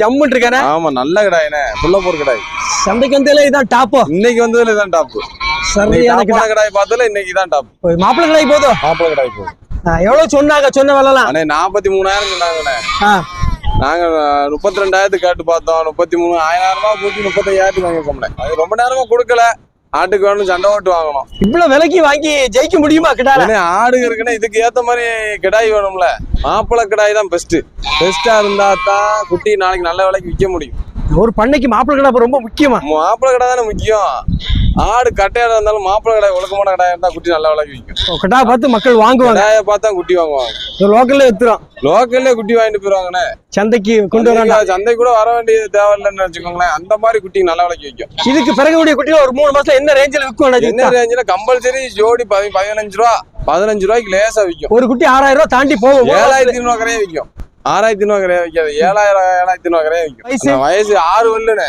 ஜம்முன் இருக்கானே? ஆமா நல்ல கடாயினே புள்ளப்பூர் கடாய். சந்தைக்கு வந்ததுல இதான் டாப்போ இன்னைக்கு வந்ததுல இதான் டாப் சரியான கிடா கடாய் பார்த்ததுல இன்னைக்கு தான் டாப் மாப்பிள்ளை கடை போதும். கடாய் எவ்வளவு சொன்னாங்க? சொன்ன விலைலாம். அண்ணே நாற்பத்தி மூணாயிரம் சொன்னாங்கண்ணே. நாங்க முப்பத்தி ரெண்டாயிரத்துக்கு கேட்டு பார்த்தோம். முப்பத்தி மூணு ஆயிரம் ரூபாய் கூட்டி முப்பத்தையாயிரத்துக்கு வாங்கிருக்கோம்ண்ணே அது ரொம்ப நேரமா கொடுக்கல. ஆட்டுக்கு வேணும் சண்டை ஓட்டு வாங்கணும். இவ்வளவு விலைக்கு வாங்கி ஜெயிக்க முடியுமா கிடால? அண்ணே ஆடு இருக்குன்னா இதுக்கு ஏத்த மாதிரி கிடாய் வேணும்ல. மாப்பிள கிடாய் தான் பெஸ்ட் பெஸ்டா இருந்தா தான் குட்டி நாளைக்கு நல்ல விலைக்கு விற்க முடியும். ஒரு பண்ணைக்கு மாப்பிள்ளை கடை ரொம்ப முக்கியமா? மாப்பிள கடை தானே முக்கியம். ஆடு கட்டையா இருந்தாலும் மாப்பிள கடை ஒழுக்கமான கடாயா இருந்தா குட்டி நல்ல விலைக்கு விற்கும் கிடா பார்த்து மக்கள் வாங்குவாங்க. கடாயை பார்த்தா குட்டி வாங்குவாங்க. லோக்கல்ல வித்துரும். லோக்கல்லே குட்டி வாங்கிட்டு போயிருவாங்கண்ணே. சந்தைக்கு கொண்டு வராங்க. சந்தைக்கு- சந்தை கூட வர வேண்டியது தேவையில்லைன்னு வச்சுக்கோங்களேன் அந்த மாதிரி குட்டி நல்ல விலைக்கு விற்கும் இதுக்கு பிறகு கூடிய குட்டிகள் ஒரு மூணு மாசம் என்ன ரேஞ்சில் விற்கும் என்ன? ரேஞ்சில் கம்பல்சரி ஜோடி பதி- பதினஞ்சு ரூபா பதினஞ்சு ரூபாய்க்கு லேசா விற்கும் ஒரு குட்டி ஆறாயிரம் ரூபாய் தாண்டி போகும். ஏழாயிரத்தி ஐநூறு கரையே விற்கும் ஆறாயிரத்தி ஐநூறு கரையே விற்காது ஏழாயிரம் ஏழாயிரத்தி ஐநூறு கரையே விற்கும் வயசு? ஆறு வல்லுண்ணே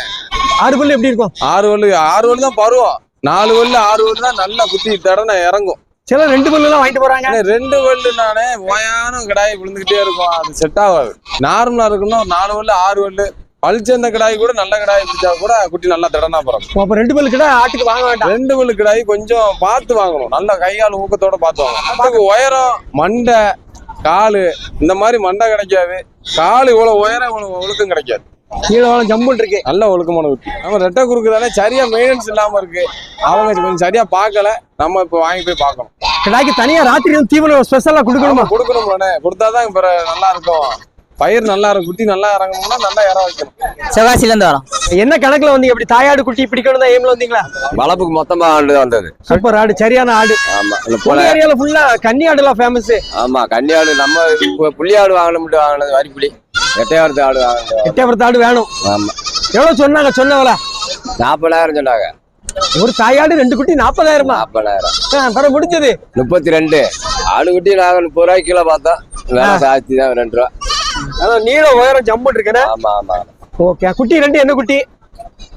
ஆறு பல்லு எப்படி இருக்கும்? ஆறு வல்லு ஆறு வல்லு தான் பருவம். நாலு வல்லு ஆறு வல்லு தான் நல்லா குத்தி தடனை இறங்கும். சில ரெண்டு பல்லு எல்லாம் வாங்கிட்டு போறாங்க. ரெண்டு வல்லு நானே ஓயான கடாய் விழுந்துகிட்டே இருக்கும் அது செட் ஆகாது. நார்மலா இருக்குன்னா ஒரு நாலு வல்லு ஆறு வல்லு. பளிச்சந்த கடாய் கூட நல்ல கடாய் பிடிச்சா கூட குட்டி நல்லா திடனா பிறக்கும். அப்ப ரெண்டு பல்லு கிட்ட ஆட்டுக்கு வாங்க வேண்டாம். ரெண்டு வல்லு கடாய் கொஞ்சம் பார்த்து வாங்கணும். நல்ல கை கால் ஊக்கத்தோட பார்த்து வாங்கணும். உயரம் மண்டை காலு இந்த மாதிரி மண்டை கிடைக்காது. காலு இவ்வளவு உயரம் ஒழுக்கம் கிடைக்காது. கீழே ஜம்புன் இருக்கு. நல்ல ஒழுக்கமான குட்டி நம்ம ரெட்டை குறுக்கு தானே சரியா மெயின்டெனன்ஸ் இல்லாம இருக்கு. அவங்க கொஞ்சம் சரியா பார்க்கல. நம்ம இப்ப வாங்கி போய் பார்க்கணும். கிடாய்க்கு தனியா ராத்திரி தீவனம் ஸ்பெஷலா கொடுக்கணுமா? நம்ம கொடுக்கணும்லண்ணே கொடுத்தாதான் இப்ப நல்லா இருக்கும். பயிர் நல்லா இருக்கும் குட்டி நல்லா இறங்கணும்னா நல்லா இற வைக்கணும். சிவகாசில இருந்து வரோம் என்ன கணக்குல வந்தீங்க இப்படி தாயாடு குட்டி பிடிக்கணும் தான் எய்ம்ல வந்தீங்களா? வளப்புக்கு மொத்தமா ஆண்டு வந்தது. சூப்பர் ஆடு சரியான ஆடு. ஆமா இந்த போல. உங்க ஏரியால ஃபுல்லா கன்னி ஆடுலாம் ஃபேமஸ் ஆமா கன்னியாடு நம்ம பு- புள்ளியாடு வாங்கணும் வாங்கினது வரிப்புலி. எட்டையாடு ஆடு வாங்கினது. எட்டயபுரத்து ஆடு வேணும். ஆமா. எவ்வளவு சொன்னாங்க சொன்னவள? நாற்பதாயிரம் சொன்னாங்க. ஒரு தாயாடு ரெண்டு குட்டி நாற்பதாயிரமா நாற்பதாயிரம் படம் முடிஞ்சது. முப்பத்தி ரெண்டு. ஆடு குட்டி நாங்க முப்பது ரூபாய்க்கு கிலோ பார்த்தோம். வேலை ஜாஸ்தி தான் ரெண்டு ரூபா. அதான் நீள உயரம் ஜம்பு இருக்குன்னு ஆமா ஆமா. ஓகே குட்டி ரெண்டு என்ன குட்டி?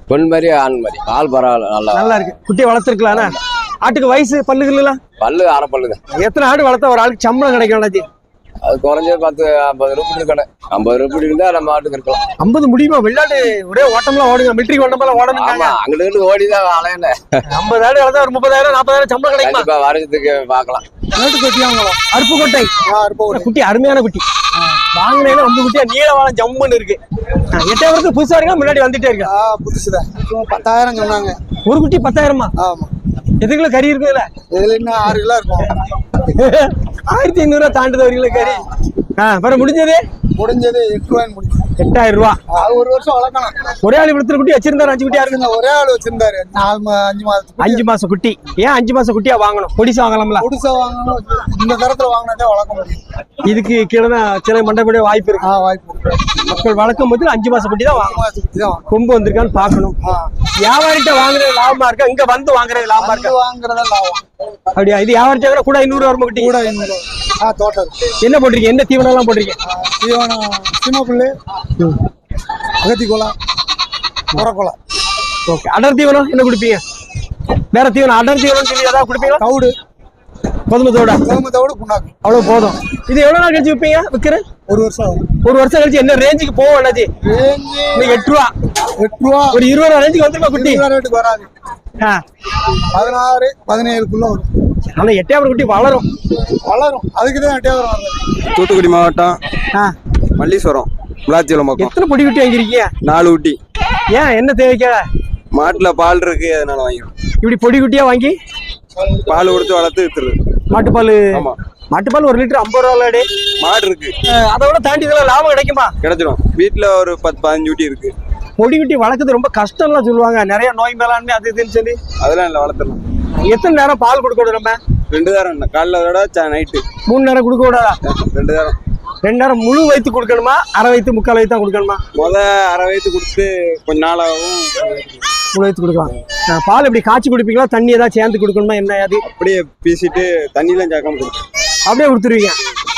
பெண் மாதிரி ஆண் மாதிரி பால் பரவாயில்ல நல்லா. நல்லா இருக்கு குட்டியை வளர்த்துருக்கலாம்னா ஆட்டுக்கு வயசு பல்லுகள் பல்லு அரை பல்லுங்க. எத்தனை ஆடு வளர்த்தா ஒரு ஆளுக்கு சம்பளம் கிடைக்கும் அது குறைஞ்சது பத்து ஐம்பது ரூபாய் இருக்கணும் ஐம்பது ரூபாய் இருந்தா நம்ம ஆட்டுக்கு இருக்கலாம். ஐம்பது முடியுமா? வெள்ளாடு ஒரே ஓட்டம்லாம் ஓடுங்க. மிலிட்டரி ஓட்டமெல்லாம் ஓடணுங்க ஆமா அங்கிட்டு ஓடிதான் அலையல ஐம்பது ஆடு வளர்த்தா ஒரு முப்பதாயிரம் நாற்பதாயிரம் சம்பளம் கிடைக்குமா? வருஷத்துக்கு பார்க்கலாம். அருப்பு கொட்டை குட்டி அருமையான குட்டி. வாங்கினேன்னா உங்க குட்டியா நீளவாளம் ஜம்முன்னு இருக்கு. எட்டாயிரத்துக்கு புதுசா இருக்கா? முன்னாடி வந்துட்டே இருக்கா? புதுசுதான். பத்தாயிரம் சொன்னாங்க. ஒரு குட்டி பத்தாயிரமா? ஆமா. எதுக்குள்ள கறி இருக்குதுல இதுல இன்னும் ஆறு கிலோ இருக்கும். ஆயிரத்தி ஐநூறு ரூபா தாண்டுது கிலோ கறி. ஆ அப்புறம் முடிஞ்சது? முடிஞ்சது எட்டு முடிஞ்சது எட்டாயிரம் ரூபா. ஒரு வருஷம் வளர்க்கணும். ஒரே ஆள் விழுத்துற குட்டி வச்சிருந்தாரு அஞ்சு குட்டியா இருக்கு ஒரே ஆள் வச்சிருந்தாரு. நாலு அஞ்சு மாதத்துக்கு அஞ்சு மாசம் குட்டி. ஏன் அஞ்சு மாசம் குட்டியா வாங்கணும்? பொடிசா வாங்கலாம்ல? புதுசா வாங்கணும். இந்த தரத்துல வாங்கினாதே வளர்க்க முடியும். இதுக்கு கீழே தான் சில மண்டபடிய வாய்ப்பு இருக்கு. வாய்ப்பு இருக்கு. மக்கள் வளர்க்கும் போது அஞ்சு மாசம் குட்டி தான். கொம்பு வந்திருக்கான்னு பார்க்கணும். ஆ. வியாபாரிட்ட வாங்குறது லாபமா இருக்கா? இங்க வந்து வாங்குறது லாபமா இருக்கா? வாங்குறதா லாபம். அப்படியா? இது வியாபாரிட்ட கூட ஐநூறு வருமா குட்டி கூட ஐநூறு. ஆ தோட்டம் என்ன போட்டிருக்கீங்க? என்ன தீவனம் எல்லாம் போட்டிருக்கீங்க தீவனம் சின்னப்புல்லு அகத்தி குளம் உரக்குளம் ஓகே. அடர் தீவனம் என்ன குடிப்பீங்க? வேற தீவனம் அடர் தீவனம் சொல்லி ஏதாவது குடிப்பீங்களா? தவிடு. கோதுமத்தோட கோதுமை தவிடு புண்ணாக்கு. அவ்வளவு போதும். இது எவ்வளவு நாள் கழிச்சு விற்பீங்க விற்கிற? ஒரு வருஷம் ஆகும். ஒரு வருஷம் கழிச்சு என்ன ரேஞ்சுக்கு போவோம் அண்ணாச்சி? இன்னைக்கு எட்டு ரூபா. எட்டு ரூபா. ஒரு இருபது ரூபா ரேஞ்சுக்கு வந்துருமா குட்டி? இருபது ரூபா ரேட்டுக்கு வராது. ஆ. பதினாறு பதினேழுக்குள்ள வரும். ஆனா எட்டையாவது குட்டி வளரும். வளரும். அதுக்கு தான் எட்டையாவது தூத்துக்குடி மாவட்டம் ஆ. மல்லீஸ்வரம் விளாச்சியலம் பக்கம். எத்தனை பொடி குட்டி வாங்கிருக்கீங்க நாலு ஊட்டி ஏன் என்ன தேவைக்காக மாட்டுல பால் இருக்கு அதனால வாங்கிடும் இப்படி பொடி குட்டியா வாங்கி? பால் கொடுத்து வளர்த்து வித்துருது மாட்டுப்பால். ஆமா. மாட்டுப்பால் ஒரு லிட்டர் ஐம்பது ரூபாடி மாடு இருக்கு. அதை விட தாண்டி இதெல்லாம் லாபம் கிடைக்குமா? கிடைச்சிடும் வீட்டுல ஒரு பத்து பதினஞ்சு ஊட்டி இருக்கு. பொடி குட்டி வளர்க்குறது ரொம்ப கஷ்டம்லாம் சொல்லுவாங்க. நிறைய நோய் மேலாண்மை அது இதுன்னு சொல்லி. அதெல்லாம் இல்லை வளர்த்துடலாம். எத்தனை நேரம் பால் கொடுக்கணும் நம்ம? ரெண்டு தாரம் காலைல விட நைட்டு மூணு நேரம் கொடுக்க கூடாதா ரெண்டு தாரம் ரெண்டு நேரம் முழு வயிற்று கொடுக்கணுமா? அரை வயிற்று முக்கால் வயிற்று தான் கொடுக்கணுமா? முத அரை வயசு கொடுத்து கொஞ்ச நாளாகவும் முழு வயிற்று கொடுக்கலாம். பால் எப்படி காய்ச்சி குடிப்பீங்களா? தண்ணி ஏதாவது சேர்ந்து கொடுக்கணுமா? என்ன அது? அப்படியே பீசிட்டு தண்ணிலாம் சேர்க்காம கொடுத்து அப்படியே கொடுத்துருவீங்க.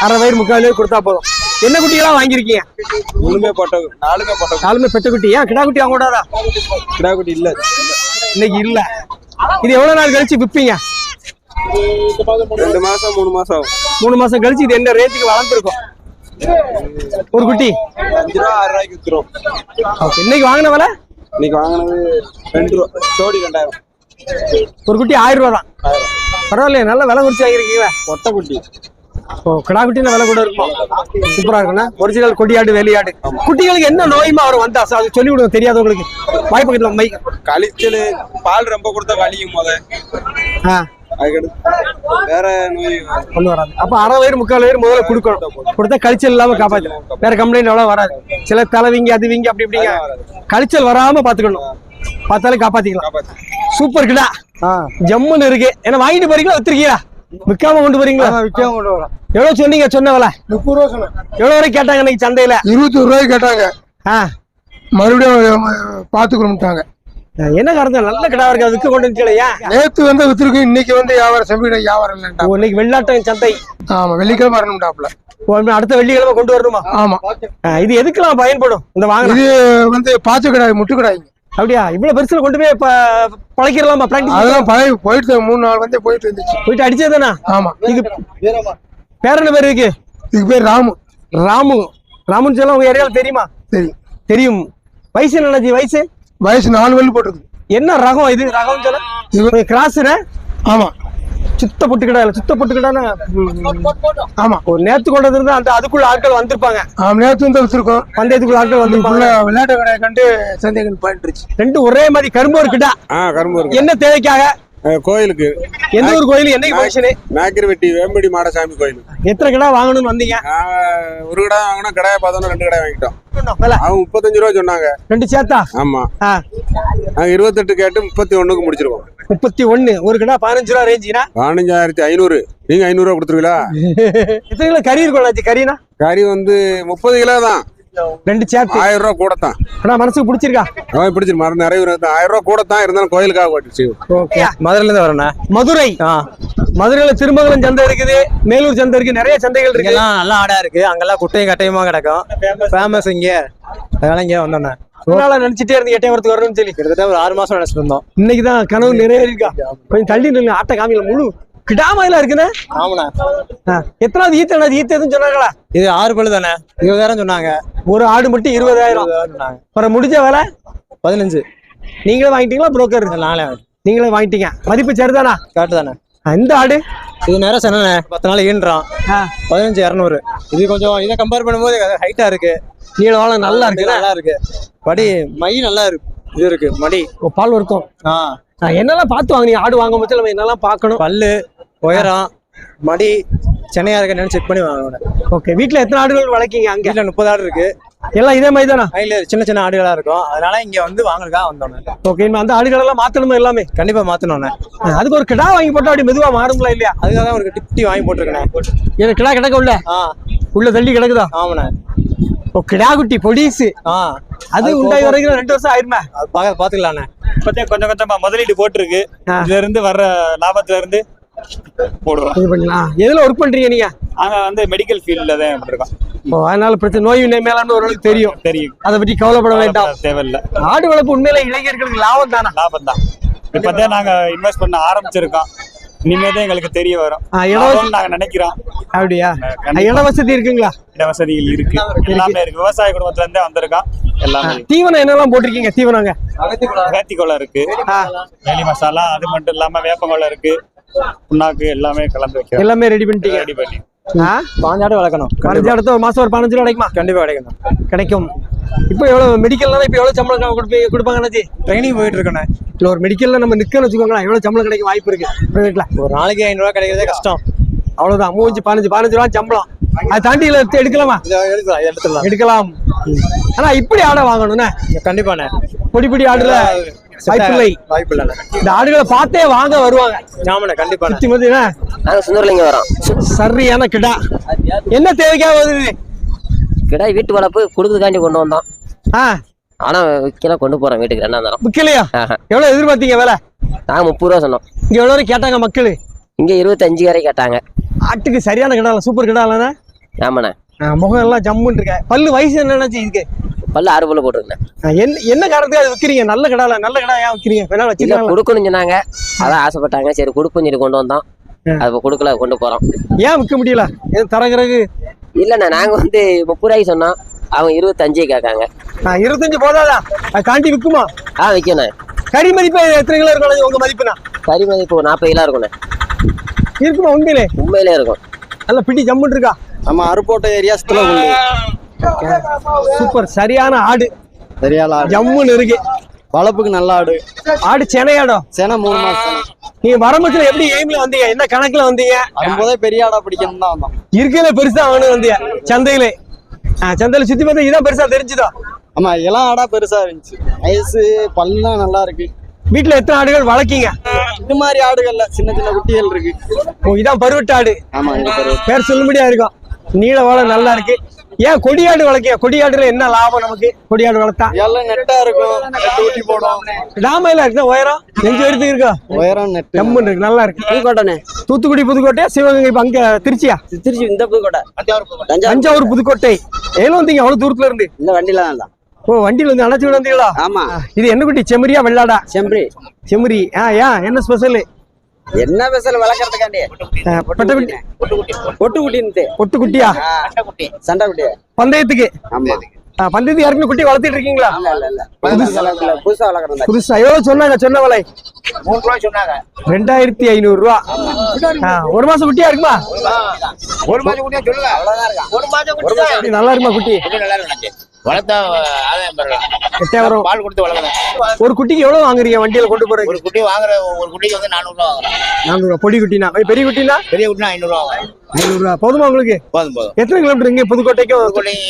அரை வயிறு முக்கால் கொடுத்தா போதும். என்ன குட்டியெல்லாம் வாங்கியிருக்கீங்க? மூணுமே போட்ட நாலுமே போட்ட நாலுமே பெட்ட குட்டி. ஏன் கிடா குட்டி வாங்க கூடாதா? கிடா குட்டி இல்ல. இன்னைக்கு இல்ல. இது எவ்வளவு நாள் கழிச்சு விற்பீங்க ரெண்டு மாசம் மூணு மாசம் மூணு மாசம் கழிச்சு இது என்ன ரேட்டுக்கு வளர்ந்துருக்கும்? ஒரு குட்டி. அஞ்சு ரூபா ஆறு ரூபாய்க்கு வித்துரும். இன்னைக்கு வாங்கின விலை? இன்னைக்கு வாங்கினது ரெண்டு ரூபா. ஜோடி ரெண்டாயிரம். ஒரு குட்டி ஆயிரம் ரூபா தான். பரவாயில்லையே நல்ல விலை குறிச்சு வாங்கிருக்கீங்களா ஒட்டை குட்டி. ஓ கிடா குட்டினா விலை கூட இருக்கும்? சூப்பரா இருக்குண்ணா ஒரிஜினல் கொடியாடு வெளியாடு குட்டிகளுக்கு என்ன நோயுமா அவர் வந்தா அது சொல்லி விடுங்க தெரியாதவங்களுக்கு. வாய்ப்பு கிட்ட மை கழிச்சல் பால் ரொம்ப கொடுத்தா வலியும் முத. ஆ. வேற நோய் வராது. அப்ப அரை வயிறு முக்கால் வயிறு முதல்ல கொடுக்கணும். கொடுத்தா கழிச்சல் இல்லாம காப்பாற்றணும் வேற கம்ப்ளைண்ட் அவ்வளவு வராது. சில தலை வீங்கி அது வீங்கி அப்படி இப்படிங்க கழிச்சல் வராம பாத்துக்கணும். பார்த்தாலே காப்பாத்திக்கலாம். சூப்பர் கிடா. ஜம்முன்னு இருக்கு. என்ன வாங்கிட்டு போறீங்களா வித்துருக்கீங்களா? விற்காம கொண்டு போறீங்களா? விற்காம கொண்டு வரோம் எவ்வளவு சொன்னீங்க சொன்ன விலை? முப்பது ரூபா சொன்னேன். எவ்வளவு வரைக்கும் கேட்டாங்க இன்னைக்கு சந்தையில? இருபத்தி ஒரு ரூபாய்க்கு கேட்டாங்க. மறுபடியும் பார்த்து கொடுத்துட்டாங்க என்ன காரணம்? நல்ல கிடா இருக்கு விற்க கொண்டு வந்துச்சலையா நேத்து வந்து வித்துருக்கு இன்னைக்கு வந்து வியாபாரம் செம்பிட வியாபாரம் இல்லைன்ட்டா இன்னைக்கு வெள்ளாட்டம் சந்தை. ஆமா வெள்ளிக்கிழமை வரணும்டாப்ல அடுத்த வெள்ளிக்கிழமை கொண்டு வரணுமா? ஆமா. இது எதுக்கெல்லாம் பயன்படும் இந்த வாங்க இது வந்து முட்டு கடாய் அப்படியா? இவ்வளவு பெருசுல கொண்டு போய் ப- பழக்கிடலாமா? பிராக்டிஸ் அதெல்லாம் பழைய போயிட்டு மூணு நாள் வந்து போயிட்டு இருந்துச்சு. போயிட்டு அடிச்சதுதானா? ஆமா. இது பேர் என்ன பேர் இருக்கு இதுக்கு பேர் ராமு. ராமு. ராமுன்னு சொல்ல உங்க ஏரியால தெரியுமா? சரி தெரியும். வயசு என்னஜி வயசு? வயசு நாலு வெள்ளி போட்டிருக்கு என்ன ரகம் இது? ரகம் சொல்ல இது கிராஸ்ல ஆமா. சுத்த பொட்டுக்கடா இல்ல சுத்த பொட்டுக்கடான்னு ஆமா ஒரு நேத்து கொண்டு வந்திருந்தா அந்த அதுக்குள்ள ஆட்கள் வந்திருப்பாங்க. ஆமா நேத்து வந்து வித்துருக்கோம் பந்தயத்துக்குள்ள ஆட்கள் வந்திருப்பாங்க. விளையாட்டு கடையை கண்டு சந்தேகம் போயிட்டுருச்சு ரெண்டு ஒரே மாதிரி கரும்பு இருக்குடா ஆ கரும்பு இருக்கு என்ன தேவைக்காக? கோயிலுக்கு. எந்த ஒரு கோயில்? என்னைக்கு ஃபங்க்ஷனு? மேக்கிரவெட்டி வேம்படி மாடசாமி கோயில். எத்தனை கடை வாங்கணும்னு வந்தீங்க? ஒரு கடை வாங்கினா கடையை பார்த்தோன்னா ரெண்டு கடை வாங்கிட்டோம். அவங்க முப்பத்தஞ்சு ரூபா சொன்னாங்க. ரெண்டு சேர்த்தா? ஆமா. நாங்க இருபத்தெட்டு கேட்டு முப்பத்தி ஒண்ணுக்கு முடிச்சிருக்கோம். முப்பத்தி ஒண்ணு ஒரு கடை பதினஞ்சு ரூபா ரேஞ்சுனா பதினஞ்சாயிரத்தி ஐநூறு. நீங்க ஐநூறு ரூபா கொடுத்துருவீங்களா? எத்தனை கிலோ கறி இருக்கும் கறினா? கறி வந்து முப்பது கிலோ தான். ரெண்டு சேர்த்து ஆயிரம் ரூபா கூட தான் ஆனா மனசுக்கு பிடிச்சிருக்கா? அவன் பிடிச்சிரு மரம் நிறைய. ஆயிரம் ரூபா கூட தான் இருந்தாலும் கோயிலுக்காக போட்டுச்சு ஓகே. மதுரையில இருந்து வரேண்ணே மதுரை. மதுரையில திருமங்கலம் சந்தை இருக்குது மேலூர் சந்தை இருக்கு நிறைய சந்தைகள் இருக்கு இங்கெல்லாம் நல்ல ஆடா இருக்கு. அங்கெல்லாம் குட்டையும் கட்டையுமா கிடக்கும். ஃபேமஸ் இங்க. அதனால இங்க வந்தோண்ணே அதனால நினைச்சிட்டே இருந்து எட்டயபுரத்துக்கு வரணும்னு சொல்லி கிட்டத்தட்ட ஒரு ஆறு மாசம் நினைச்சிட்டு இருந்தோம் இன்னைக்கு தான் கனவு நிறைவேறிருக்கா கொஞ்சம் தள்ளி நில்லுங்க ஆட்ட காமியில முழு கிடாமயில இருக்குண்ணே ஆமாண்ணே. எத்தனாவது ஈத்து என்னாவது ஈத்து எதுவும் சொன்னாங்களா? இது ஆறு பல்லு தானே? இருபதாயிரம் சொன்னாங்க. ஒரு ஆடு மட்டும் இருபதாயிரம். சொன்னாங்க. அப்புறம் முடிஞ்ச வேலை? பதினஞ்சு. நீங்களே வாங்கிட்டீங்களா புரோக்கர் நாளே நீங்களே வாங்கிட்டீங்க. மதிப்பு சரிதானா? காட்டு தானே. இந்த ஆடு. இது நேரம் சொன்னேண்ணே பத்து நாள் ஈன்றான். பதினஞ்சு இரநூறு. இது கொஞ்சம் இதை கம்பேர் பண்ணும்போது ஹைட்டா இருக்கு. நீள வாழை நல்லா இருக்கு நல்லா இருக்கு. படி மை நல்லா இருக்கு. இது இருக்கு மடி. பால் ஆ, என்னெல்லாம் பார்த்து வாங்குனீங்க? ஆடு வாங்கும் போது நம்ம என்னெல்லாம் பார்க்கணும்? பல்லு உயரம் மடி சென்னையா இருக்க செக் பண்ணி வாங்கணும் ஓகே வீட்ல எத்தனை ஆடுகள் வளர்க்கீங்க அங்க? வீட்டில் முப்பது ஆடு இருக்கு. எல்லாம் இதே மாதிரி தானா கையில சின்ன சின்ன ஆடுகளா இருக்கும். அதனால இங்க வந்து வாங்குறதுக்காக வந்தோண்ணே ஓகே அந்த ஆடுகள் எல்லாம் மாத்தணுமா எல்லாமே? கண்டிப்பா மாத்தணும்ண்ணே ஆ, அதுக்கு ஒரு கிடா வாங்கி போட்டா அப்படி மெதுவா மாறுங்களா இல்லையா? அதுக்காக தான் ஒரு டிப்டி வாங்கி போட்டிருக்கேன் எனக்கு கிடா கிடக்க உள்ள? உள்ள தள்ளி கிடக்குதா? ஆமாண்ணே. ஓ கிடா குட்டி பொடிசு. ஆ. அது உண்டாகி வரைக்கும் ரெண்டு வருஷம் ஆயிருமே? பாத்துக்கலாண்ணே இப்பதான் கொஞ்சம் கொஞ்சமா முதலீடு போட்டிருக்கு. இதுல இருந்து வர்ற லாபத்துல இருந்து இது பண்ணலாம் எதுல ஒர்க் பண்றீங்க நீங்க? நாங்க வந்து மெடிக்கல் ஃபீல்ட்ல தான் இருக்கோம் அதனால பிரச்சனை நோய் மேலாண்மை ஓரளவுக்கு தெரியும். தெரியும். அதை பத்தி கவலைப்பட வேண்டாம். தேவையில்ல. ஆடு வளர்ப்பு உண்மையில இளைஞர்களுக்கு லாபம் தானா? லாபம் தான் இப்பதான் நாங்க இன்வெஸ்ட் பண்ண ஆரம்பிச்சிருக்கோம். இனிமே தான் எங்களுக்கு தெரிய வரும். நாங்க நினைக்கிறோம். அப்படியா. இட வசதி இருக்குங்களா? இட வசதிகள் இருக்கு. எல்லாமே இருக்கு. விவசாய குடும்பத்துல இருந்தே வந்திருக்கோம். எல்லாமே. தீவனம் என்னெல்லாம் போட்டிருக்கீங்க தீவனங்க? இருக்கு. ஆ, வேலி மசாலா அது மட்டும் இல்லாம வேப்பங்கொலை இருக்கு. புண்ணாக்கு எல்லாமே கலந்து வைக்கிறோம். எல்லாமே ரெடி பண்ணிட்டீங்க? ரெடி பண்ணி. ஆ? பாஞ்சு ஆடு வளர்க்கணும். பதினஞ்சு அடுத்த ஒரு மாசம் ஒரு பதினஞ்சு ரூபா கிடைக்குமா? கண்டிப்பா கிடைக்கணும் கிடைக்கும். இப்போ எவ்வளவு மெடிக்கல்னா இப்போ எவ்வளவு சம்பளம் கொடுப்பீங்க கொடுப்பாங்கன்னாச்சு ட்ரைனிங் போயிட்டு இருக்கேண்ணே இல்ல ஒரு மெடிக்கல்ல நம்ம நிக்கன்னு வச்சுக்கோங்களேன் எவ்வளவு சம்பளம் கிடைக்க வாய்ப்பு இருக்கு? பிரைவேட்ல ஒரு நாளைக்கு ஐநூறுரூவா கிடைக்கிறதே கஷ்டம். அவ்வளவுதான். மூஞ்சி பதினஞ்சு பதினஞ்சு ரூபா சம்பளம். அது தாண்டி எடுத்து எடுக்கலாமா? எடுத்துலாம் எடுத்துடலாம். எடுக்கலாம். ஆனா இப்படி ஆடை வாங்கணும்னா. கண்டிப்பாண்ணே பொடி பொடி ஆடுல. இந்த ஆடுகளை பார்த்தே வாங்க வருவாங்க. ஆமாண்ணே கண்டிப்பாண்ணே சுத்தி மதினா நாங்க சுந்தரலிங்க வரோம். சரியான கிடா. என்ன தேவைக்காக வருது? கிடாய் வீட்டு வளர்ப்பு கொடுக்குறதுக்காண்டி கொண்டு வந்தோம். ஆ. ஆனா கொண்டு போறோம் வீட்டுக்கு ரெண்டாம் தரம். விக்கலையா? ஆஹா. எவ்வளவு எதிர்பார்த்தீங்க வேலை? நாங்க முப்பது ரூபா சொன்னோம். இங்க எவ்வளவு கேட்டாங்க மக்கள்? இங்க இருபத்தஞ்சு வரை கேட்டாங்க. ஆட்டுக்கு சரியான கிடா சூப்பர் கிடா இல்லைன்னா ஆமாண்ணே. முகம் எல்லாம் ஜம்முன்னு இருக்க பல்லு வயசு என்னன்னாச்சு இதுக்கு பல்லு ஆறு பல்லு போட்டுருக்கேன் என்ன என்ன காரணத்துக்கு அது விக்கிறீங்க? நல்ல கிடால நல்ல கிடா ஏன் விக்கிறீங்க? வேணா கொடுக்கணும்னு சொன்னாங்க. அதான் ஆசைப்பட்டாங்க. சரி கொடுப்போம் சொல்லி கொண்டு வந்தோம். அது இப்ப கொடுக்கல கொண்டு போறோம். ஏன் விற்க முடியல? ஏன் தரகிறகு இல்லண்ணா நாங்க வந்து முப்பது ரூபாய்க்கு சொன்னோம். அவங்க இருபத்தஞ்சு கேட்காங்க. இருபத்தஞ்சு போதாதா? அது தாண்டி விற்குமா ஆ விற்கண்ணே கறி மதிப்பு எத்தனை கிலோ இருக்கும்? அண்ணாச்சி, உங்க மதிப்புனா? கறி மதிப்பு நாற்பது கிலோ இருக்குண்ணே இருக்குமா உண்மையிலே? உண்மையிலே இருக்கும். நல்ல பிடி ஜம்முன்னு இருக்கா? நம்ம அருப்போட்டை ஏரியாஸ்ல உண்டு சூப்பர் சரியான ஆடு. சரியால ஆடு. ஜம்முன்னு இருக்கு. வளர்ப்புக்கு நல்ல ஆடு. ஆடு சென்னையாடம் சேனை மூணு மாசம். நீங்க வரம்பத்துல எப்படி எய்ம்ல வந்தீங்க? என்ன கணக்குல வந்தீங்க? வரும்போதே பெரிய ஆடா பிடிக்கணும் தான் வந்தோம். பெருசா அவனு வந்தீங்க சந்தையில. சந்தையில சுத்தி பார்த்தா இதான் பெருசா தெரிஞ்சுதோ? ஆமா இளம் ஆடா பெருசா இருந்துச்சு. வயசு பல்லாம் நல்லா இருக்கு. வீட்டுல எத்தனை ஆடுகள் வளர்க்கீங்க? இது மாதிரி ஆடுகள்ல சின்ன சின்ன குட்டிகள் இருக்கு. ஓ இதான் பருவட்ட ஆடு. ஆமா இந்த பேர் சொல்லும்படியா இருக்கும் நீள வாழை நல்லா இருக்கு. ஏன் கொடியாடு வளர்க்கீங்க கொடியாடுல என்ன லாபம் நமக்கு? கொடியாடு வளர்த்தா? எல்லாம் நெட்டா இருக்கும். டாமையில இருக்கு உயரம்? நெஞ்சு வரைக்கும் இருக்கா உயரம் நெட்டு. ஜம்முன்னு இருக்கு. நல்லா இருக்கு. புதுக்கோட்டைண்ணே. தூத்துக்குடி புதுக்கோட்டை சிவகங்கை இப்ப அங்க திருச்சியா? திருச்சி இந்த புதுக்கோட்டை. தஞ்சாவூர் புதுக்கோட்டை. எவ்வளவு வந்தீங்க அவ்வளவு தூரத்துல இருந்து. இந்த வண்டியில தான் ஓ வண்டியில வந்து அணைச்சு வந்தீங்களா? ஆமா. இது என்ன குட்டி செம்மறியா வெள்ளாடா? செம்பரி செம்மறி. ஆ ஏன்? என்ன ஸ்பெஷல் என்ன பேசல வளர்க்கறதுக்காண்டி? பட்டக்குட்டி குட்டியா? சண்டை குட்டி. பந்தயத்துக்கு? பந்தயத்துக்கு யாருக்குமே குட்டி வளர்த்திட்டு இருக்கீங்களா? இல்ல இல்ல இல்ல. புதுசா. வளர்க்கல. புதுசா வளர்க்கறதா புதுசா. எவ்வளவு சொன்னாங்க சொன்ன விலை? ரெண்டாயிரத்தி ஐநூறு ரூபா ஆ, ஒரு மாசம் குட்டியா இருக்குமா? ஒரு மாசம் குட்டியா சொல்லுங்க அவ்வளவுதான் இருக்கா. ஒரு மாசம் குட்டி குட்டி நல்லா இருக்குமா குட்டி? நல்லா இருக்கும் வளர்த்தா ஆதாயம் பெறலாம் பால் கொடுத்து வளர்க்கணும் ஒரு குட்டிக்கு எவ்வளவு வாங்குறீங்க வண்டியில கொண்டு போறதுக்கு? ஒரு குட்டி வாங்குற ஒரு குட்டிக்கு வந்து நானூறு ரூபா வாங்குறோம் நானூறு பொடி குட்டினா? பெரிய குட்டினா? பெரிய குட்டினா ஐநூறு ரூபா வாங்குறோம் ஐநூறு ரூபா. போதுமா உங்களுக்கு? போதும் போதும். எத்தனை கிலோமீட்டர் இங்க?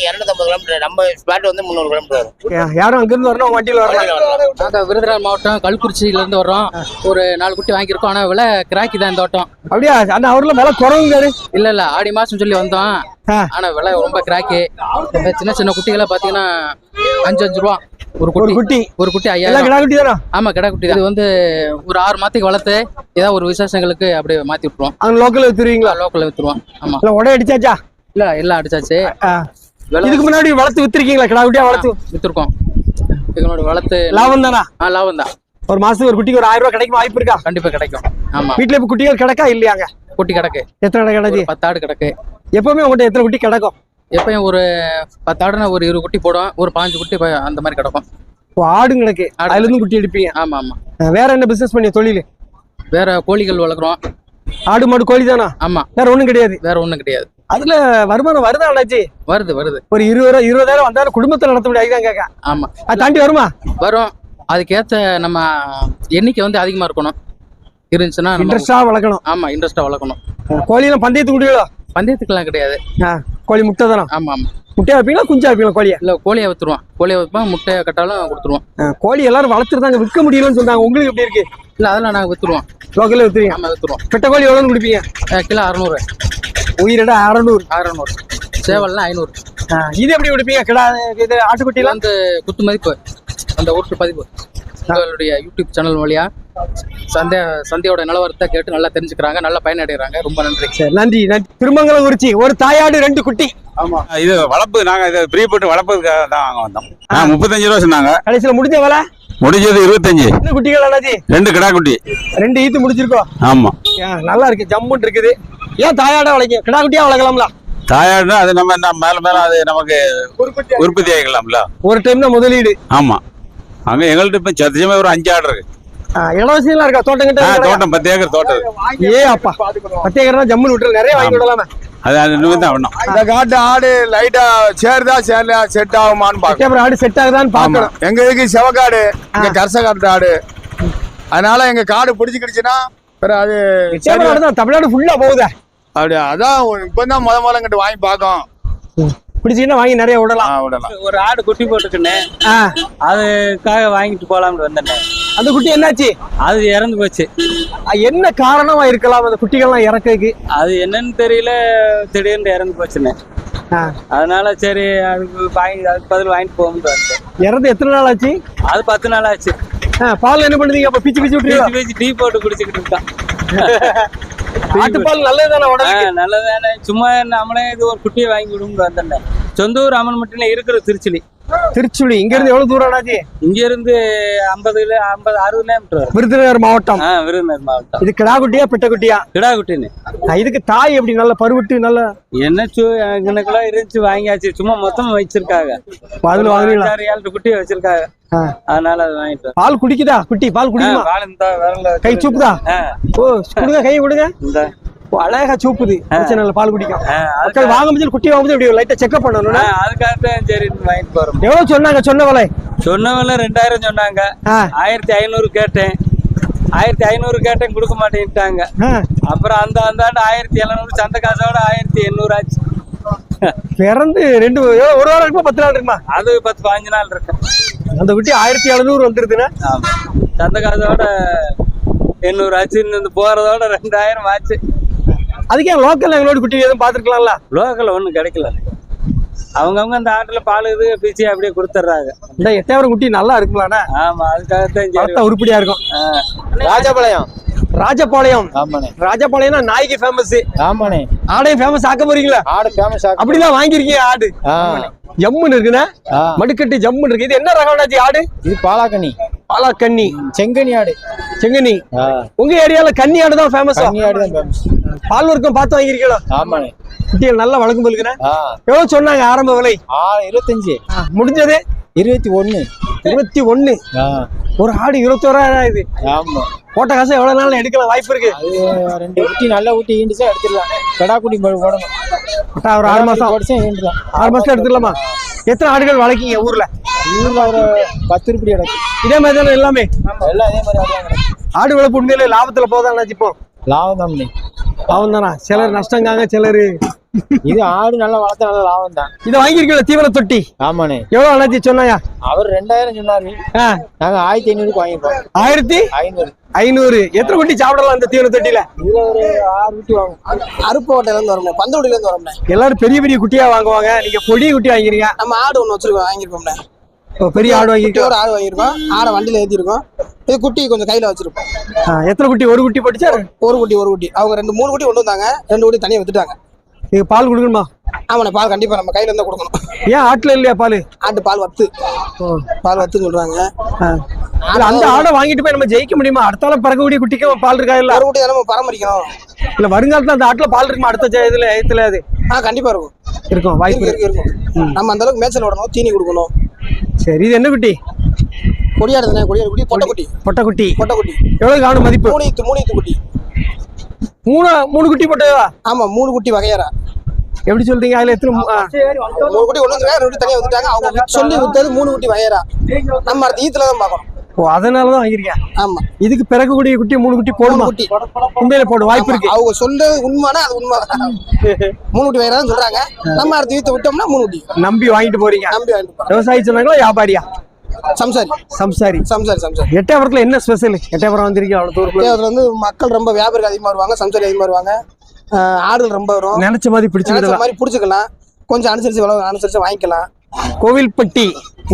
இரநூத்தம்பது கிலோமீட்டர் நம்ம ஸ்பாட் வந்து முந்நூறு கிலோமீட்டர் வரும். யாரும் அங்க இருந்து வரணும். வண்டியில வரலாம் நாங்கள் விருதுநகர் மாவட்டம் கல்குறிச்சியில இருந்து வர்றோம். ஒரு நாலு குட்டி வாங்கியிருக்கோம். ஆனால் விலை கிராக்கி தான் இந்த வட்டம். அப்படியா? அந்த அவர்ல விலை குறவுங்காரு இல்ல இல்ல. ஆடி மாசம் சொல்லி வந்தோம். ஆனா விலை ரொம்ப கிராக்கி. இந்த சின்ன சின்ன குட்டிகளை பாத்தீங்கன்னா அஞ்சு அஞ்சு ரூபா. ஒரு குட்டி குட்டி. ஒரு குட்டி எல்லாம் ஐயாயிரம் கிடா குட்டி தானே? ஆமா கிடா குட்டி இது வந்து ஒரு ஆறு மாதத்துக்கு வளர்த்து ஏதாவது ஒரு விசேஷங்களுக்கு அப்படியே மாத்தி விட்டுருவோம். அங்க லோக்கல்ல வித்துருவீங்களா? லோக்கல்ல வித்துருவோம். ஆமா. இல்ல உடைய அடிச்சாச்சா? இல்ல எல்லாம் அடிச்சாச்சு. இதுக்கு முன்னாடி வளர்த்து வித்திருக்கீங்களா? கிடா குட்டியா வளர்த்து? வித்துருக்கோம். இதனோட வளர்த்து லாபம் தானா? ஆ லாபம் தான். ஒரு மாசத்துக்கு ஒரு குட்டிக்கு ஒரு ஆயிரம் ரூபாய் கிடைக்கும்? வாய்ப்பு இருக்கா? கண்டிப்பா கிடைக்கும். ஆமா. வீட்டுல இப்ப குட்டிகள் கிடக்கா இல்லையாங்க குட்டி கிடக்கு. எத்தனை கடை கிடக்கு? ஒரு பத்து ஆடு கிடக்கு. எப்பவுமே உங்கள்கிட்ட எத்தனை குட்டி கிடக்கும்? எப்பயும் ஒரு பத்து ஆடுனா ஒரு இருபது குட்டி போடும் ஒரு பாஞ்சு குட்டி அந்த மாதிரி கிடக்கும். ஓ, ஆடும் கிடக்கு ஆடு அதுல இருந்து குட்டி எடுப்பீங்க? ஆமா ஆமா. வேற என்ன பிசினஸ் பண்ணி தொழில்? வேற கோழிகள் வளர்க்குறோம். ஆடு மாடு கோழி தானா ஆமா. வேற ஒண்ணும் கிடையாது? வேற ஒண்ணும் கிடையாது. அதுல வருமானம் வருதா அண்ணாச்சி? வருது வருது. ஒரு இருபது ரூபா இருபதாயிரம் வந்தாலும் குடும்பத்தை நடத்த முடியாது கேட்க ஆமா. அது தாண்டி வருமா? வரும். அதுக்கேத்த நம்ம எண்ணிக்கை வந்து அதிகமா இருக்கணும். இருந்துச்சுன்னா இன்ட்ரெஸ்டா வளர்க்கணும். ஆமா இன்ட்ரெஸ்டா வளர்க்கணும். கோழியெல்லாம் பந்தயத்து குடிகளோ பந்தயத்துக்கெல்லாம் கிடையாது. கோழி முட்டை தானே? ஆமா ஆமா முட்டையா வைப்பீங்களா குஞ்சா வைப்பீங்களா கோழியை? இல்ல கோழியை வித்துருவோம். கோழியை வைப்போம் முட்டையை கட்டாலும் கொடுத்துருவோம். ஆ, கோழி எல்லாரும் வளர்த்துருந்தாங்க விற்க முடியலன்னு சொல்றாங்க. உங்களுக்கு எப்படி இருக்கு? இல்ல அதெல்லாம் நாங்க வித்துருவோம். லோக்கல்ல வித்துறீங்க ஆமா வித்துருவோம். பெட்ட கோழி எவ்வளோன்னு குடிப்பீங்க? கிலோ அறநூறு. உயிரிட அறநூறு. அறநூறு. சேவல்லாம் ஐநூறு. இது எப்படி குடிப்பீங்க? கிடா இது ஆட்டுக்குட்டிலாம்? வந்து குத்து மதிப்பு. அந்த உருட்டு பதிப்பு உங்களுடைய யூடியூப் சேனல் வழியா சந்தை சந்தையோட நிலவரத்தை கேட்டு நல்லா தெரிஞ்சுக்கிறாங்க நல்லா பயனடைகிறாங்க. ரொம்ப நன்றி. சரி நன்றி நன்றி. திருமங்கலம் குறிச்சி ஒரு தாயாடு ரெண்டு குட்டி. இது வளர்ப்பு நாங்க இதை பிரியப்பட்டு வளர்ப்பதுக்காக தான் வாங்க வந்தோம். முப்பத்தஞ்சு ரூபா சொன்னாங்க. கடைசியில முடிஞ்ச வேலை? முடிஞ்சது இருபத்தஞ்சு. என்ன குட்டிகள் அண்ணாச்சி. ரெண்டு கிடா குட்டி. ரெண்டு ஈத்து முடிச்சிருக்கோம். ஆமா. நல்லா இருக்கு ஜம்முன்னு இருக்குது. ஏன் தாயாடா வளைக்கும் கிடா குட்டியா வளர்க்கலாம்ல? தாயாடுனா அது நம்ம என்ன மேல மேல அது நமக்கு உற்பத்தி ஆகிக்கலாம்ல ஒரு டைம் தான் முதலீடு. ஆமா. அங்க எங்கள்ட்ட இப்ப சத்தியமா ஒரு அஞ்சு ஆடு இருக்கு. ஆ, இலவசம் இருக்கா? தோட்டம் கிட்ட தோட்டம் பத்து ஏக்கர் தோட்டம். ஏ அப்பா. பத்து ஏக்கர்னா ஜம்முன்னு விட்டுரு. நிறைய வாங்கி விடலாமே. அது அது இன்னும் தான் வேணும் இந்த காட்டு ஆடு லைட்டா சேருதா சேரலையா செட் ஆகுமான்னு பாக்கணும் ஆடு செட் ஆகுதான்னு ஆமா. பார்க்கணும். எங்க இதுக்கு செவக்காடு இங்க கரச காட்டு ஆடு. அதனால எங்க காடு பிடிச்சிக்கிடுச்சுன்னா அது தமிழ்நாடு ஃபுல்லா போகுதே. அப்படி அதான் இப்பதான் முத முதல்ல வாங்கி பார்க்கோம் பிடிச்சிங்கன்னா வாங்கி நிறைய விடலாம். ஆ, விடலாம். ஒரு ஆடு குட்டி போட்டுக்குன்னு ஆ, அதுக்காக வாங்கிட்டு போலாம்னு வந்தேன். அந்த குட்டி என்னாச்சு? அது இறந்து போச்சு. என்ன காரணமா இருக்கலாம்? அந்த குட்டிகள்லாம் இறக்குறதுக்கு. அது என்னன்னு தெரியல திடீர்னு இறந்து போச்சுன்னு அதனால சரி அதுக்கு வாங்கி அதுக்கு பதில் வாங்கிட்டு வந்தேன். இறந்து எத்தனை நாள் ஆச்சு? அது பத்து நாள் ஆச்சு. பால் என்ன பண்ணுவீங்க அப்ப பிச்சு பிச்சு விட்டுருவீங்க பேச்சு பேச்சு டீ போட்டு குடிச்சுக்கிட்டு இருக்கான். ஆட்டுப்பால் நல்லதுதானே ஆ, உடம்புக்கு நல்லதானே சும்மா நம்மளே இது ஒரு குட்டியை வாங்கி விடுங்க வந்தேன். சொந்த ஊர் அம்மன் மட்டும் இருக்கிற திருச்சிலி. திருச்சுழி இங்க இருந்து எவ்வளவு தூரம் அண்ணாச்சி? இங்க இருந்து ஐம்பது ஐம்பது அறுபது கிலோமீட்டர் விருதுநகர் மாவட்டம். விருதுநகர் மாவட்டம். இது கிடாக்குட்டியா பெட்டக்குட்டியா கிடா குட்டின்னு ஆ, இதுக்கு தாய் எப்படி நல்ல பருவட்டு நல்ல என்ன சு கிணக்குலாம் இருந்துச்சு வாங்கியாச்சு. சும்மா மொத்தமா வச்சிருக்காங்க. அதுல வாங்குறீங்களா ஏழு குட்டி வச்சிருக்காங்க. அதனால அது வாங்கிட்டு. பால் குடிக்குதா? குட்டி பால் குடிக்குமா? பால் இந்த கை சூப்புதா? ஓ கொடுங்க கை கொடுங்க இந்த. அழகா சூப்புது. இல்லை பால் குடிக்கும். மக்கள் வாங்கும்போது குட்டி வாங்கும்போது இப்படி லைட்டா செக்அப் பண்ணணும் ஆ, அதுக்காகத்தான் சரி வாங்கிட்டு போறோம். எவ்வளவு சொன்னாங்க சொன்ன விலை? சொன்னவங்க ரெண்டாயிரம் சொன்னாங்க. ஆயிரத்தி ஐநூறு கேட்டேன். ஆயிரத்தி ஐநூறு கேட்டேன் கொடுக்க மாட்டேன்ட்டாங்க. அப்புறம் அந்த அந்தாண்டு ஆயிரத்தி எழுநூறு சந்த காசோட ஆயிரத்தி எண்ணூறு ஆச்சு. பிறந்து ரெண்டு ஒரு வாரம் இருக்குமா பத்து நாள் இருக்குமா? அது பத்து பாஞ்சு நாள் இருக்கு. அந்த குட்டி ஆயிரத்தி எழுநூறு வந்துருதுன்னா? சந்த காசோட எண்ணூறு ஆச்சு இன்னும் போறதோட ரெண்டாயிரம் ஆச்சு. அதுக்கே லோக்கல் எங்களோட குட்டி எதுவும் பார்த்துருக்கலாம்ல? லோக்கல்ல ஒன்றும் கிடைக்கல. அவங்கவுங்க அந்த ஆட்டில் பால் இது பிச்சு அப்படியே கொடுத்துட்றாங்க இந்த எட்டாயிரம் குட்டி நல்லா இருக்குங்களாண்ணா ஆமா அதுக்காகத்தான் சரி பார்த்தா உருப்படியா இருக்கும். ராஜபாளையம். ராஜபாளையம். ஆமாண்ணே. ராஜபாளையம்னா நாய்க்கு ஃபேமஸ் ஆமாண்ணே. ஆடையும் ஃபேமஸ் ஆக்க போறீங்களா? ஆடு ஃபேமஸ் அப்படிதான் வாங்கியிருக்கீங்க ஆடு. ஜம்முன்னு இருக்குண்ணா. மடுக்கட்டு ஜம்முன்னு இருக்கு. இது என்ன ரகம்னாச்சு ஆடு? இது பாலாக்கண்ணி. பாலா கன்னி செங்கனி ஆடு. செங்கனி. உங்க ஏரியால கன்னி ஆடு தான் ஃபேமஸ் கன்னி ஆடு தான் ஃபேமஸ் பால் வர்க்கம் பார்த்து வாங்கியிருக்கீங்களா? ஆமாண்ணே. குட்டிகள் நல்லா வழக்கம் போலுக்குறேன் எவ்வளவு சொன்னாங்க ஆரம்ப விலை? இருபத்தஞ்சு. முடிஞ்சது? இருபத்தி ஒன்று இருபத்தி ஒண்ணு ஒரு ஆடு இருபத்தோராயிரம் இது ஆமா. போட்ட காசு எவ்வளவு நாள் எடுக்கலாம் வாய்ப்பு இருக்கு? ரெண்டு குட்டி நல்ல குட்டி ஈண்டுச்சா எடுத்துடலாம் கடா போட- போடணும். ஒரு ஆறு மாசம். ஈண்டுலாம். ஆறு மாசம் எடுத்துடலாமா? எத்தனை ஆடுகள் வளர்க்கீங்க ஊர்ல? ஊர்ல ஒரு பத்து ரூபாய் கிடக்கு. இதே மாதிரி தானே எல்லாமே எல்லாம் அதே மாதிரி ஆடு வளர்ப்பு உண்மையில லாபத்துல போதான் இப்போ? லாபம் தான் லாபம் தானா சிலர் நஷ்டங்காங்க சிலர். இது ஆடு நல்லா வளர்த்தா நல்ல லாபம் தான் இதை வாங்கியிருக்கீங்களா தீவன தொட்டி? ஆமாண்ணே. எவ்வளவு அண்ணாச்சி சொன்னாயா? அவர் ரெண்டாயிரம் சொன்னாரு. நாங்க ஆயிரத்தி ஐநூறுக்கு வாங்கிப்போம் ஆயிரத்தி? ஐநூறு. ஐநூறு. எத்தனை குட்டி சாப்பிடலாம் இந்த தீவன தொட்டியில? ஒரு ஆறு குட்டி வாங்கும் அருப்புக்கோட்டையில இருந்து வரோம்ண்ணே. பந்தவடியில இருந்து வரோம்ண்ணே. எல்லாரும் பெரிய பெரிய குட்டியா வாங்குவாங்க. நீங்க பொடி குட்டி வாங்கிறீங்க நம்ம ஆடு ஒன்று வச்சிருக்கோம் வாங்கியிருக்கோம்ண்ணே. ஓ, பெரிய ஆடு வாங்கிருக்கோம் ஒரு ஆடு வாங்கியிருக்கோம். ஆடை வண்டியில ஏற்றிருக்கோம் இது குட்டி கொஞ்சம் கையில வச்சிருப்போம். எத்தனை குட்டி? ஒரு குட்டி போட்டுச்சா? ஒரு குட்டி ஒரு குட்டி. அவங்க ரெண்டு மூணு குட்டி கொண்டு வந்தாங்க. ரெண்டு குட்டி தனியாக வித்துட்டாங்க. நீங்க பால் கொடுக்கணுமா? ஆமாண்ணே பால் கண்டிப்பா நம்ம கையில இருந்தா கொடுக்கணும். ஏன் ஆட்டுல இல்லையா பால்? ஆட்டு பால் வத்து. பால் வத்துன்னு சொல்றாங்க. அந்த ஆடை வாங்கிட்டு போய் நம்ம ஜெயிக்க முடியுமா? அடுத்தால பறக்கக்கூடிய குட்டிக்கு பால் இருக்கா இல்ல? ஒரு குட்டி நம்ம பராமரிக்கணும். இல்ல வருங்காலத்துல அந்த ஆட்டுல பால் இருக்குமா? அடுத்த இதுல இதுல அது? ஆ கண்டிப்பா இருக்கும். இருக்கும் வாய்ப்பு இருக்கு இருக்கு இருக்கு. இருக்கும். நம்ம அந்த அளவுக்கு மேய்ச்சல் விடணும் தீனி கொடுக்கணும். சரி இது என்ன குட்டி? கொடியாடு தானே கொடியாடு குட்டி பொட்டை குட்டி பொட்டை குட்டி பொட்டை குட்டி எவ்வளவு காணும் மதிப்பு? மூணு மூணு குட்டி. மூணு மூணு குட்டி போட்டதா? ஆமா மூணு குட்டி வகையறா. எப்படி சொல்றீங்க? அதுல எத்தனை மூணு குட்டி வந்துருக்காங்க ரெண்டு தனியாக வித்துட்டாங்க அவங்க சொல்லி வித்தது மூணு குட்டி வகையறா. நம்ம அடுத்த ஈத்துல தான் பார்க்கணும். ஓ அதனாலதான் வாங்கிருக்கேன் ஆமா. இதுக்கு பிறக்கக்கூடிய குட்டி மூணு குட்டி போடுமா? குட்டி. உண்மையில போடும் வாய்ப்பு இருக்கு. அவங்க சொல்றது உண்மைனா அது உண்மை. மூணு குட்டி வகையறா சொல்றாங்க. நம்ம அடுத்த ஈத்த விட்டோம்னா மூணு குட்டி. நம்பி வாங்கிட்டு போறீங்க. நம்பி வாங்கிட்டு விவசாயி சொன்னாங்களா வியாபாரியா? சம்சாரி. சம்சாரி. சம்சாரி சம்சாரி. எட்டயபுரத்துல என்ன ஸ்பெஷல் எட்டயபுரம் வந்திருக்கீங்க அவ்வளவு தூரத்துல? அதுல வந்து மக்கள் ரொம்ப வியாபாரிகள் அதிகமா வருவாங்க சம்சாரி அதிகமா வருவாங்க. ஆடுகள் ரொம்ப வரும். நினைச்ச மாதிரி நினைச்ச பிடிச்சிருக்கலாம் மாதிரி பிடிச்சிக்கலாம். கொஞ்சம் அனுசரிச்சு விலை அனுசரிச்சு வாங்கிக்கலாம். கோவில்பட்டி.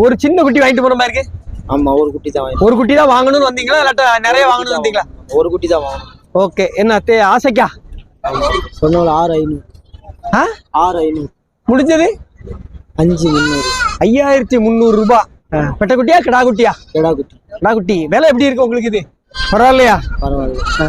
ஒரு சின்ன குட்டி வாங்கிட்டு போற மாதிரி இருக்கு. ஆமா ஒரு குட்டி தான் வாங்கி ஒரு குட்டி தான் வாங்கணும்னு வந்தீங்களா? இல்லாட்டா நிறைய வாங்கணும்னு வந்தீங்களா? ஒரு குட்டி தான் வாங்கணும் ஓகே என்ன தே ஆசைக்கா? சொன்னவங்க ஆறு ஐநூறு. ஆ? ஆறு ஐநூறு. முடிஞ்சது? அஞ்சு முந்நூறு. ஐயாயிரத்தி முந்நூறு ரூபாய் பெட்ட குட்டியா கிடா குட்டியா கிடா குட்டி கிடா குட்டி விலை எப்படி இருக்கு உங்களுக்கு இது? பரவாயில்லையா? பரவாயில்ல.